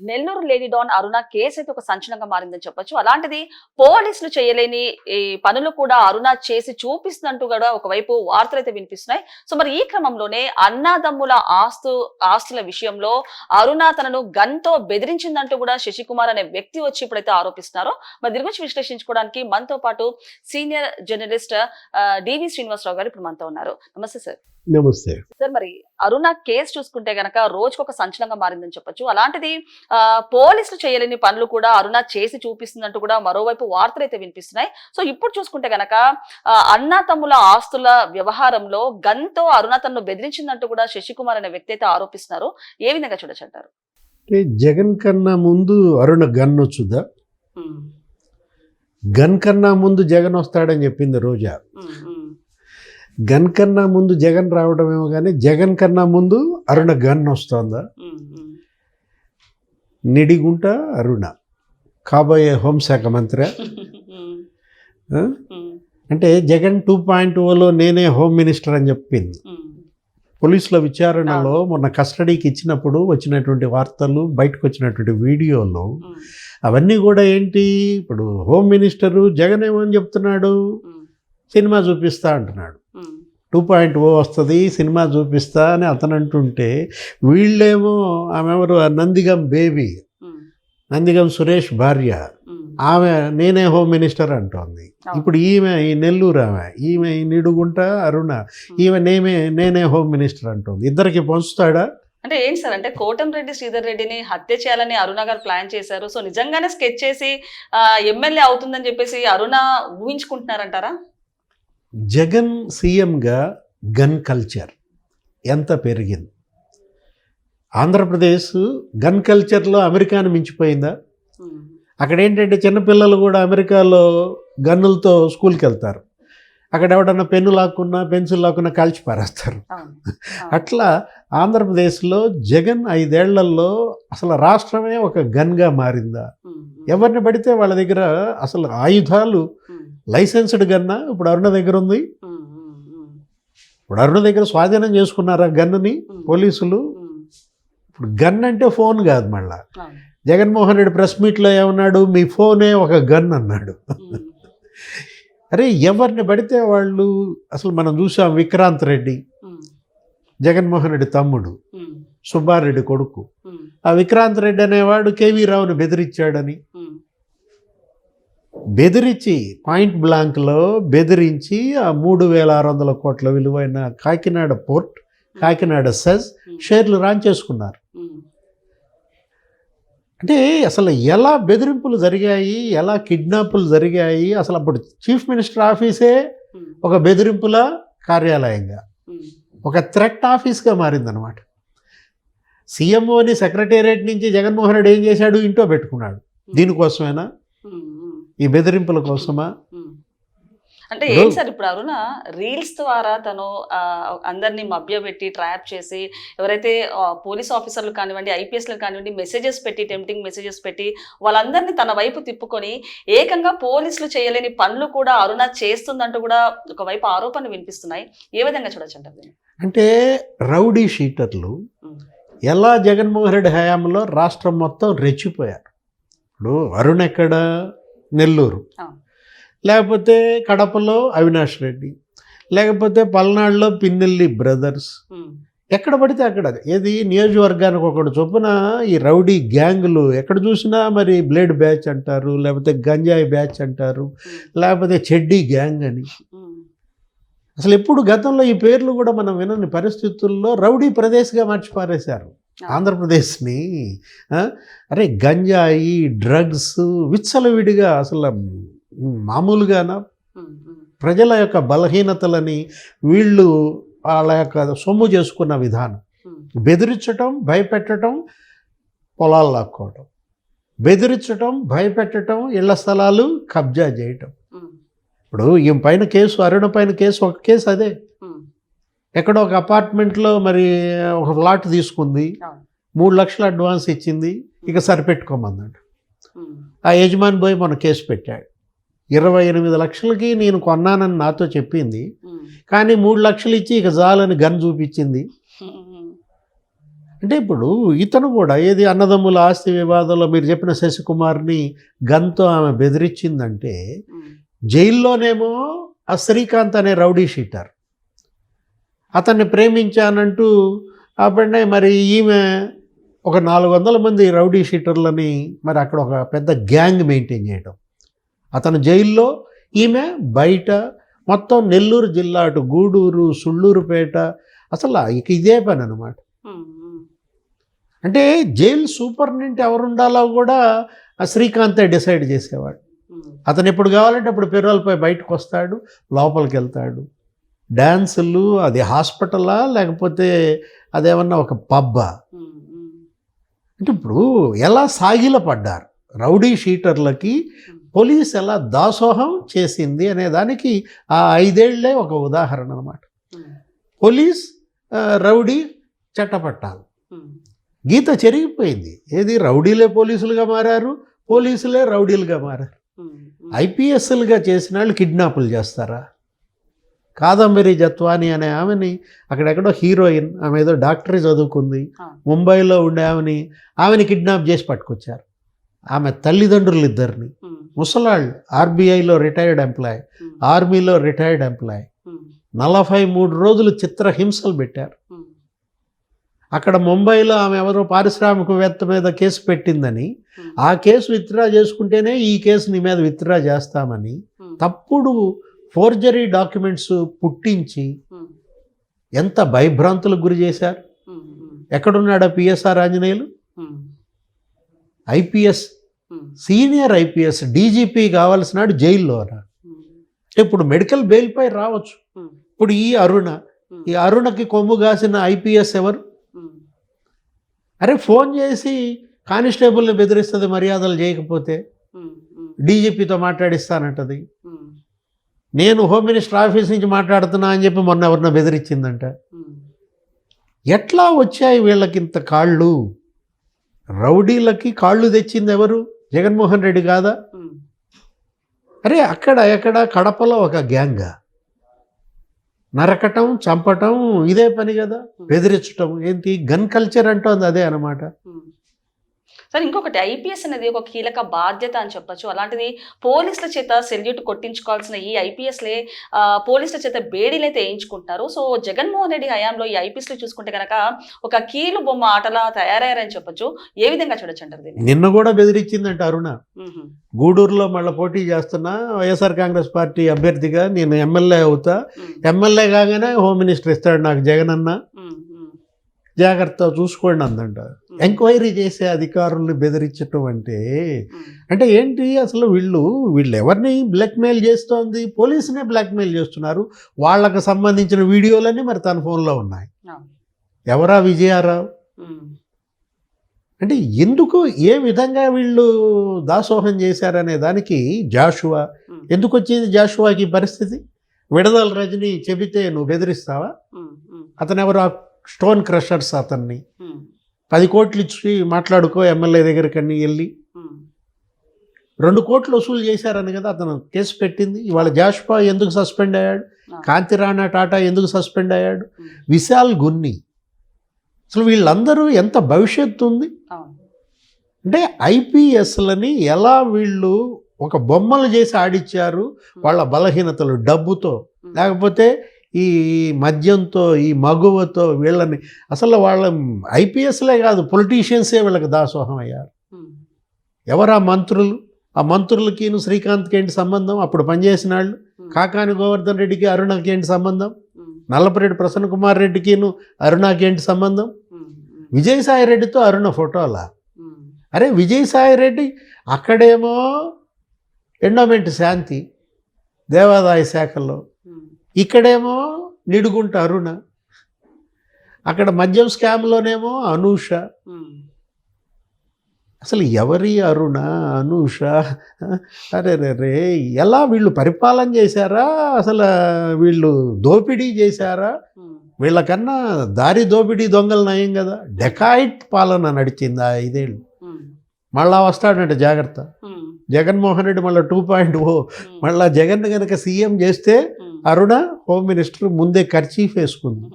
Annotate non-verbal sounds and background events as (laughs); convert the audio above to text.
Nellore lady don Aruna case అయితే ఒక సంచలనంగా మారిందని చెప్పొచ్చు. అలాంటిది పోలీసులు చేయలేని ఈ పనులు కూడా అరుణ చేసి చూపిస్తున్నట్టు కూడా ఒకవైపు వార్తలు అయితే వినిపిస్తున్నాయి. సో మరి ఈ క్రమంలోనే అన్నాదమ్ముల ఆస్తు ఆస్తుల విషయంలో అరుణ తనను గన్తో బెదిరించిందంటూ కూడా శశికుమార్ అనే వ్యక్తి వచ్చి ఇప్పుడైతే ఆరోపిస్తున్నారో. మరి దీని గురించి విశ్లేషించుకోవడానికి మనతో పాటు సీనియర్ జర్నలిస్ట్ డివి శ్రీనివాసరావు గారు ఇప్పుడు మనతో ఉన్నారు. నమస్తే సార్. నమస్తే. సార్ మరి అరుణ కేసు చూసుకుంటే గనక రోజుకు ఒక సంచలనంగా మారిందని చెప్పొచ్చు. అలాంటిది పోలీసులు చేయలేని పనులు కూడా అరుణ చేసి చూపిస్తుందంటూ కూడా మరోవైపు వార్తలు అయితే వినిపిస్తున్నాయి. సో ఇప్పుడు చూసుకుంటే గనక అన్నా తమ్ముల ఆస్తుల వ్యవహారంలో గన్తో అరుణ తనను బెదిరించిందంటూ కూడా శశికుమార్ అనే వ్యక్తి అయితే ఆరోపిస్తున్నారు. ఏ విధంగా చూడొచ్చంటారు జగన్ కన్నా ముందు అరుణ గన్ వచ్చుదా? గన్ కన్నా ముందు జగన్ వస్తాడని చెప్పింది రోజా. గన్ కన్నా ముందు జగన్ రావడమేమో కానీ జగన్ కన్నా ముందు అరుణ గన్ వస్తుందా? నిడిగుంట అరుణ. కాబోయే హోంశాఖ మంత్రి? అంటే జగన్ టూ పాయింట్ ఓలో నేనే హోమ్ మినిస్టర్ అని చెప్పింది. పోలీసుల విచారణలో మొన్న కస్టడీకి ఇచ్చినప్పుడు వచ్చినటువంటి వార్తలు బయటకు వచ్చినటువంటి వీడియోలు అవన్నీ కూడా ఏంటి? ఇప్పుడు హోమ్ మినిస్టరు జగన్ ఏమని చెప్తున్నాడు. సినిమా చూపిస్తా అంటున్నాడు. టూ పాయింట్ ఓ వస్తుంది సినిమా చూపిస్తా అని అతను అంటుంటే వీళ్ళేమో ఆమె ఎవరు నందిగం బేబీ. నందిగం సురేష్ భార్య. ఆమె నేనే హోమ్ మినిస్టర్ అంటోంది. ఇప్పుడు ఈమె ఈ నెల్లూరు ఆమె ఈమె ఈ నిడుగుంట అరుణ. ఈమె నేమే నేనే హోమ్ మినిస్టర్ అంటోంది. ఇద్దరికి పంచుతాడా? అంటే ఏంటి సార్ అంటే కోటంరెడ్డి శ్రీధర్ రెడ్డిని హత్య చేయాలని అరుణ గారు ప్లాన్ చేశారు. సో నిజంగానే స్కెచ్ చేసి ఎమ్మెల్యే అవుతుందని చెప్పేసి అరుణ ఊహించుకుంటున్నారంటారా? జగన్ సీఎంగా గన్ కల్చర్ ఎంత పెరిగింది? ఆంధ్రప్రదేశ్ గన్ కల్చర్లో అమెరికాను మించిపోయిందా? అక్కడ ఏంటంటే చిన్నపిల్లలు కూడా అమెరికాలో గన్నులతో స్కూల్కి వెళ్తారు. అక్కడ ఎవడన్నా పెన్ను లాక్కున్నా పెన్సిల్ లాక్కున్నా కాల్చి పారేస్తారు. (laughs) అట్లా ఆంధ్రప్రదేశ్లో జగన్ ఐదేళ్ళలో అసలు రాష్ట్రమే ఒక గన్గా మారిందా? ఎవరిని పడితే వాళ్ళ దగ్గర అసలు ఆయుధాలు లైసెన్స్డ్ గన్నా? ఇప్పుడు అరుణ దగ్గర ఉంది ఇప్పుడు అరుణ దగ్గర స్వాధీనం చేసుకున్నారా గన్నుని? ఉమ్, పోలీసులు? ఇప్పుడు గన్ అంటే ఫోన్ కాదు మళ్ళా. జగన్మోహన్ రెడ్డి ప్రెస్ మీట్లో ఏమన్నాడు? మీ ఫోనే ఒక గన్ అన్నాడు. అరే ఎవరిని పడితే వాళ్ళు? అసలు మనం చూసాం విక్రాంత్ రెడ్డి జగన్మోహన్ రెడ్డి తమ్ముడు సుబ్బారెడ్డి కొడుకు. ఆ విక్రాంత్ రెడ్డి అనేవాడు కేవీ రావుని బెదిరించాడని. బెదిరించి పాయింట్ బ్లాంక్లో బెదిరించి ఆ మూడు వేల ఆరు వందల కోట్ల విలువైన కాకినాడ పోర్ట్ కాకినాడ సెజ్ ఉమ్, షేర్లు రాంచేసుకున్నారు ఉమ్, అంటే అసలు ఎలా బెదిరింపులు జరిగాయి ఎలా కిడ్నాపులు జరిగాయి అసలు అప్పుడు చీఫ్ మినిస్టర్ ఆఫీసే ఉమ్, ఒక బెదిరింపుల కార్యాలయంగా ఒక థ్రెట్ ఆఫీస్గా మారిందనమాట సీఎంఓని సెక్రటేరియట్ నుంచి జగన్మోహన్ రెడ్డి ఏం చేశాడు? ఇంట్లో పెట్టుకున్నాడు. దీనికోసమేనా. ఈ బెదిరింపుల కోసమా. అంటే ఏంటి సార్ ఇప్పుడు అరుణ? రీల్స్ ద్వారా తను అందరినీ మభ్యపెట్టి ట్రాప్ చేసి ఎవరైతే పోలీస్ ఆఫీసర్లు కానివ్వండి ఐపీఎస్లు కానివ్వండి మెసేజెస్ పెట్టి టెంప్టింగ్ మెసేజెస్ పెట్టి వాళ్ళందరినీ తన వైపు తిప్పుకొని ఏకంగా పోలీసులు చేయలేని పనులు కూడా అరుణ చేస్తుందంటూ కూడా ఒకవైపు ఆరోపణలు వినిపిస్తున్నాయి. ఏ విధంగా చూడొచ్చు? అంటే రౌడీ షీటర్లు ఎలా జగన్మోహన్ రెడ్డి హయాంలో రాష్ట్రం మొత్తం రెచ్చిపోయారు. ఇప్పుడు అరుణ్ ఎక్కడ? నెల్లూరు. లేకపోతే కడపలో అవినాష్ రెడ్డి. లేకపోతే పల్నాడులో పిన్నెల్లి బ్రదర్స్. ఎక్కడ పడితే అక్కడ ఏది? నియోజకవర్గానికి ఒకటి చొప్పున ఈ రౌడీ గ్యాంగులు ఎక్కడ చూసినా మరి బ్లేడ్ బ్యాచ్ అంటారు లేకపోతే గంజాయి బ్యాచ్ అంటారు లేకపోతే చెడ్డీ గ్యాంగ్ అని. అసలు ఎప్పుడు గతంలో ఈ పేర్లు కూడా మనం వినని పరిస్థితుల్లో రౌడీ ప్రదేశ్గా మార్చి పారేశారు. ఆంధ్రప్రదేశ్ని? అరే గంజాయి డ్రగ్స్ విచ్చలవిడిగా అసలు మామూలుగానా? ప్రజల యొక్క బలహీనతలని వీళ్ళు వాళ్ళ యొక్క సొమ్ము చేసుకున్న విధానం. బెదిరించటం భయపెట్టడం పొలాలు లాక్కోవటం. బెదిరించటం భయపెట్టడం ఇళ్ళ స్థలాలు కబ్జా చేయటం. ఇప్పుడు ఈ పైన కేసు అరుణ పైన కేసు ఒక కేసు అదే. ఎక్కడో ఒక అపార్ట్మెంట్లో మరి ఒక ప్లాట్ తీసుకుంది. మూడు లక్షలు అడ్వాన్స్ ఇచ్చింది. ఇక సరిపెట్టుకోమన్నాడు. ఆ యజమాని పోయి మన కేసు పెట్టాడు. ఇరవై ఎనిమిది లక్షలకి నేను కొన్నానని నాతో చెప్పింది. కానీ మూడు లక్షలు ఇచ్చి ఇక జాలని గన్ చూపించింది. అంటే ఇప్పుడు ఇతను కూడా ఏది అన్నదమ్ముల ఆస్తి వివాదంలో మీరు చెప్పిన శశికుమార్ని గన్తో ఆమె బెదిరించిందంటే జైల్లోనేమో ఆ శ్రీకాంత్ అనే రౌడీ షీటర్. అతన్ని ప్రేమించానంటూ అప్పుడే మరి ఈమె ఒక నాలుగు వందల మంది రౌడీ షీటర్లని మరి అక్కడ ఒక పెద్ద గ్యాంగ్ మెయింటైన్ చేయడం అతను జైల్లో ఈమె బయట మొత్తం నెల్లూరు జిల్లా అటు గూడూరు సుళ్ళూరుపేట అసలు ఇక ఇదే పని అనమాట అంటే జైలు సూపరింటెండెంట్ ఎవరు ఉండాలో కూడా శ్రీకాంతే డిసైడ్ చేసేవాడు. అతను ఎప్పుడు కావాలంటే అప్పుడు పెరోల్పై బయటకు వస్తాడు లోపలికి వెళ్తాడు డ్యాన్సులు అది హాస్పిటలా లేకపోతే అదేమన్నా ఒక పబ్బా? అంటే ఇప్పుడు ఎలా సాగిల పడ్డారు? రౌడీ షీటర్లకి పోలీస్ ఎలా దాసోహం చేసింది అనే దానికి ఆ ఐదేళ్ళే ఒక ఉదాహరణ అనమాట పోలీస్ రౌడీ చట్టపట్టాలు. గీత చెరిగిపోయింది. ఏది? రౌడీలే పోలీసులుగా మారారు పోలీసులే రౌడీలుగా మారారు. ఐపీఎస్లుగా చేసిన వాళ్ళు కిడ్నాపులు చేస్తారా? కాదంబరి జత్వాని అనే ఆమెని అక్కడెక్కడో హీరోయిన్ ఆమె ఏదో డాక్టరీ చదువుకుంది. ముంబైలో ఉండే ఆమెని ఆమెని కిడ్నాప్ చేసి పట్టుకొచ్చారు. ఆమె తల్లిదండ్రులు ఇద్దరిని. ముసలాళ్ళు ఆర్బీఐలో రిటైర్డ్ ఎంప్లాయ్ ఆర్మీలో రిటైర్డ్ ఎంప్లాయ్. నలభై మూడు రోజులు చిత్ర హింసలు పెట్టారు. అక్కడ ముంబైలో ఆమె ఎవరో పారిశ్రామికవేత్త మీద కేసు పెట్టిందని ఆ కేసు విత్డ్రా చేసుకుంటేనే ఈ కేసు నీ మీద విత్డ్రా చేస్తామని తప్పుడు ఫోర్జరీ డాక్యుమెంట్స్ పుట్టించి ఎంత భయభ్రాంతులకు గురి చేశారు? ఎక్కడున్నాడా PSR Anjaneyulu? IPS senior IPS DGP కావాల్సినాడు జైల్లోనా ఉమ్, ఇప్పుడు మెడికల్ బెయిల్పై రావచ్చు. ఇప్పుడు ఈ అరుణ ఈ అరుణకి కొమ్ము కాసిన ఐపీఎస్ ఎవరు? అరే ఫోన్ చేసి కానిస్టేబుల్ని బెదిరిస్తుంది మర్యాదలు చేయకపోతే డీజీపీతో మాట్లాడిస్తానంటది. నేను హోమ్ మినిస్టర్ ఆఫీస్ నుంచి మాట్లాడుతున్నా అని చెప్పి మొన్న ఎవరిన బెదిరించిందంట. ఉమ్, ఎట్లా వచ్చాయి వీళ్ళకి ఇంత కాళ్ళు? రౌడీలకి కాళ్ళు తెచ్చింది ఎవరు? జగన్మోహన్ రెడ్డి కాదా? ఉమ్, అరే అక్కడ ఎక్కడ? కడపలో ఒక గ్యాంగ్. నరకటం చంపటం ఇదే పని కదా. బెదిరించటం. ఏంటి? గన్ కల్చర్ అంటోంది అదే అన్నమాట. ఉమ్. సార్ ఇంకొకటి ఐపీఎస్ అనేది ఒక కీలక బాధ్యత అని చెప్పొచ్చు. అలాంటిది పోలీసుల చేత సెల్యూట్ కొట్టించుకోవాల్సిన ఈ ఐపీఎస్లే పోలీసుల చేత బేడీలు అయితే వేయించుకుంటున్నారు. సో జగన్మోహన్ రెడ్డి హయాంలో ఈ ఐపీఎస్లు చూసుకుంటే కనుక ఒక కీలు బొమ్మ ఆటలా తయారయ్యారని చెప్పొచ్చు. ఏ విధంగా చూడొచ్చు అంటారు నిన్న కూడా బెదిరించిందంట అరుణ. గూడూరులో మళ్ళీ పోటీ చేస్తున్నా వైఎస్ఆర్ కాంగ్రెస్ పార్టీ అభ్యర్థిగా నేను ఎమ్మెల్యే అవుతా. ఎమ్మెల్యే కాగానే హోమ్ మినిస్టర్ ఇస్తాడు నాకు జగన్ అన్న జాగ్రత్త చూసుకోండి అందంట. ఎంక్వైరీ చేసే అధికారుల్ని బెదిరించటం అంటే అంటే ఏంటి అసలు వీళ్ళు వీళ్ళు ఎవరిని బ్లాక్మెయిల్ చేస్తోంది? పోలీసునే బ్లాక్మెయిల్ చేస్తున్నారు. వాళ్ళకు సంబంధించిన వీడియోలన్నీ మరి తన ఫోన్లో ఉన్నాయి. ఎవరా విజయారావు? అంటే ఎందుకు ఏ విధంగా వీళ్ళు దాసోహం చేశారనే దానికి జాషువా? ఎందుకు వచ్చింది జాషువాకి పరిస్థితి? విడదల రజని చెబితే నువ్వు బెదిరిస్తావా? అతను ఎవరు ఆ స్టోన్ క్రషర్స్ అతన్ని. పది కోట్లు ఇచ్చి మాట్లాడుకో ఎమ్మెల్యే దగ్గరికి వెళ్ళి. ఉమ్, రెండు కోట్లు వసూలు చేశారని కదా అతను కేసు పెట్టింది. ఇవాళ జాష్పా ఎందుకు సస్పెండ్ అయ్యాడు? అవును. కాంతిరాణా టాటా ఎందుకు సస్పెండ్ అయ్యాడు? విశాల్ గున్ని. అసలు వీళ్ళందరూ ఎంత భవిష్యత్తు ఉంది. అంటే ఐపీఎస్లని ఎలా వీళ్ళు ఒక బొమ్మలు చేసి ఆడిచ్చారు? వాళ్ళ బలహీనతలు డబ్బుతో. లేకపోతే ఈ మద్యంతో ఈ మగువతో వీళ్ళని అసలు వాళ్ళ ఐపీఎస్లే కాదు పొలిటీషియన్సే వీళ్ళకి దాసోహం అయ్యారు. ఎవరా మంత్రులు? ఆ మంత్రులకిను శ్రీకాంత్కి ఏంటి సంబంధం? అప్పుడు పనిచేసిన వాళ్ళు? కాకాని గోవర్ధన్ రెడ్డికి అరుణకి ఏంటి సంబంధం నల్లపరెడ్డి ప్రసన్న కుమార్ రెడ్డికిను అరుణకి ఏంటి సంబంధం విజయసాయి రెడ్డితో అరుణ ఫోటోలా అరే విజయసాయి రెడ్డి అక్కడేమో ఎండోమెంట్ శాంతి దేవాదాయ శాఖల్లో ఇక్కడేమో నిడుగుంట అరుణ. అక్కడ మద్యం స్కామ్లోనేమో అనూష. అసలు ఎవరి అరుణ అనూష? అరే రే రే ఎలా వీళ్ళు పరిపాలన చేశారా? అసలు వీళ్ళు దోపిడీ చేశారా? వీళ్ళకన్నా దారి దోపిడీ దొంగలు నయం కదా. డెకాయిట్ పాలన నడిచింది ఆ ఐదేళ్ళు మళ్ళా వస్తాడంట జాగ్రత్త. జగన్మోహన్ రెడ్డి మళ్ళీ టూ పాయింట్ ఓ మళ్ళా జగన్ కనుక సీఎం చేస్తే. అరుణ హోమ్ మినిస్టర్ ముందే ఖర్చీఫ్ వేసుకుంది.